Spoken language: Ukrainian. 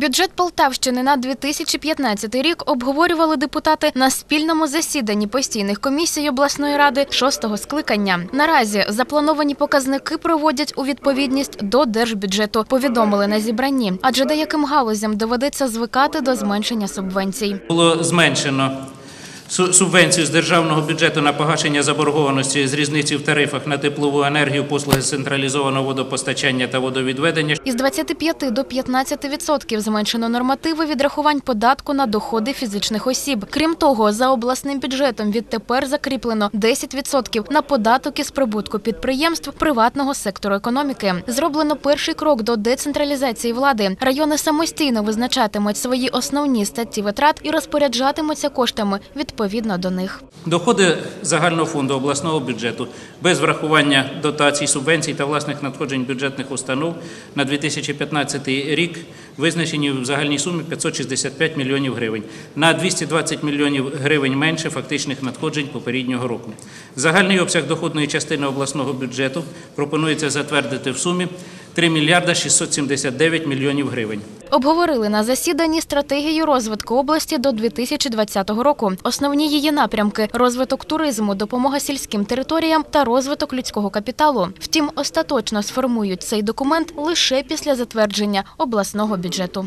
Бюджет Полтавщини на 2015 рік обговорювали депутати на спільному засіданні постійних комісій обласної ради шостого скликання. Наразі заплановані показники проводять у відповідність до держбюджету. Повідомили на зібранні, адже деяким галузям доведеться звикати до зменшення субвенцій. Було зменшено субвенцію з державного бюджету на погашення заборгованості з різниці в тарифах на теплову енергію, послуги централізованого водопостачання та водовідведення. Із 25 до 15 відсотків зменшено нормативи відрахувань податку на доходи фізичних осіб. Крім того, за обласним бюджетом відтепер закріплено 10 відсотків на податок із прибутку підприємств приватного сектору економіки. Зроблено перший крок до децентралізації влади. Райони самостійно визначатимуть свої основні статті витрат і розпоряджатимуться коштами відповідно до них. Доходи загального фонду обласного бюджету без врахування дотацій, субвенцій та власних надходжень бюджетних установ на 2015 рік визначені в загальній сумі 565 мільйонів гривень. На 220 мільйонів гривень менше фактичних надходжень попереднього року. Загальний обсяг доходної частини обласного бюджету пропонується затвердити в сумі 3 мільярда 679 мільйонів гривень. Обговорили на засіданні стратегію розвитку області до 2020 року. Основні її напрямки розвиток туризму, допомога сільським територіям та розвиток людського капіталу. Втім, остаточно сформують цей документ лише після затвердження обласного бюджету.